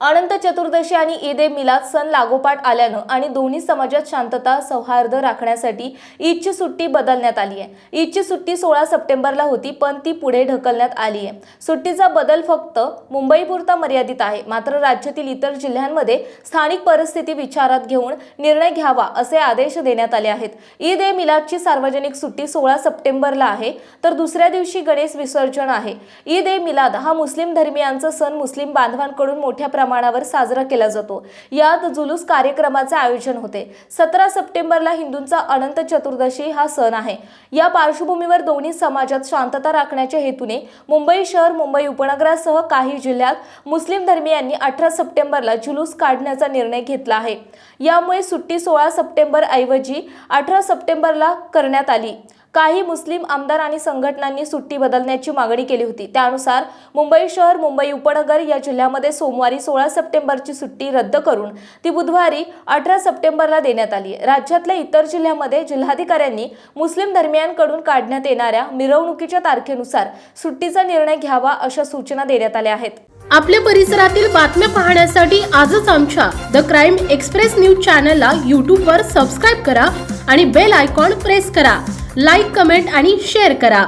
अनंत चतुर्दशी आणि ईद ए मिलाद सण लागोपाठ आल्यानं आणि दोन्ही समाजात शांतता सौहार्द राखण्यासाठी ईदची सुट्टी बदलण्यात आली आहे ईदची सुट्टी सोळा सप्टेंबरला होती पण ती पुढे ढकलण्यात आली आहे सुट्टीचा बदल फक्त मुंबईपुरता मर्यादित आहे. मात्र राज्यातील इतर जिल्ह्यांमध्ये स्थानिक परिस्थिती विचारात घेऊन निर्णय घ्यावा असे आदेश देण्यात आले आहेत. ईद ए मिलादची सार्वजनिक सुट्टी सोळा सप्टेंबरला आहे तर दुसऱ्या दिवशी गणेश विसर्जन आहे. ईद ए मिलाद हा मुस्लिम धर्मियांचा सण मुस्लिम बांधवांकडून मोठ्या प्रमाणावर साजरा केला जातो. यात जुलूस कार्यक्रमाचे आयोजन होते. सतरा सप्टेंबरला हिंदूंचा अनंत चतुर्दशी हा सण आहे. या पार्श्वभूमीवर दोन्ही समाजात शांतता राखण्याच्या हेतूने मुंबई शहर मुंबई उपनगरासह काही जिल्ह्यात मुस्लिम धर्मियांनी अठरा सप्टेंबरला जुलूस काढण्याचा निर्णय घेतला आहे. यामुळे सुट्टी सोळा सप्टेंबर ऐवजी अठरा सप्टेंबरला करण्यात आली. काही मुस्लिम आमदार आणि संघटनांनी सुट्टी बदलण्याची मागणी केली होती. त्यानुसार मुंबई शहर मुंबई उपनगर या जिल्ह्यामध्ये सोमवारी सोळा सप्टेंबरची सुट्टी रद्द करून ती बुधवारी अठरा सप्टेंबरला देण्यात आली. आहे. राज्यातल्या इतर जिल्ह्यामध्ये जिल्हाधिकाऱ्यांनी मुस्लिम धर्मियांकडून काढण्यात येणाऱ्या मिरवणुकीच्या तारखेनुसार सुट्टीचा निर्णय घ्यावा अशा सूचना देण्यात आल्या आहेत. आपल्या परिसरातील बातम्या पाहण्यासाठी आजच आमच्या द क्राईम एक्सप्रेस न्यूज चॅनलला यूट्यूबवर सबस्क्राईब करा. आणि बेल आयकॉन प्रेस करा. लाईक कमेंट आणि शेअर करा.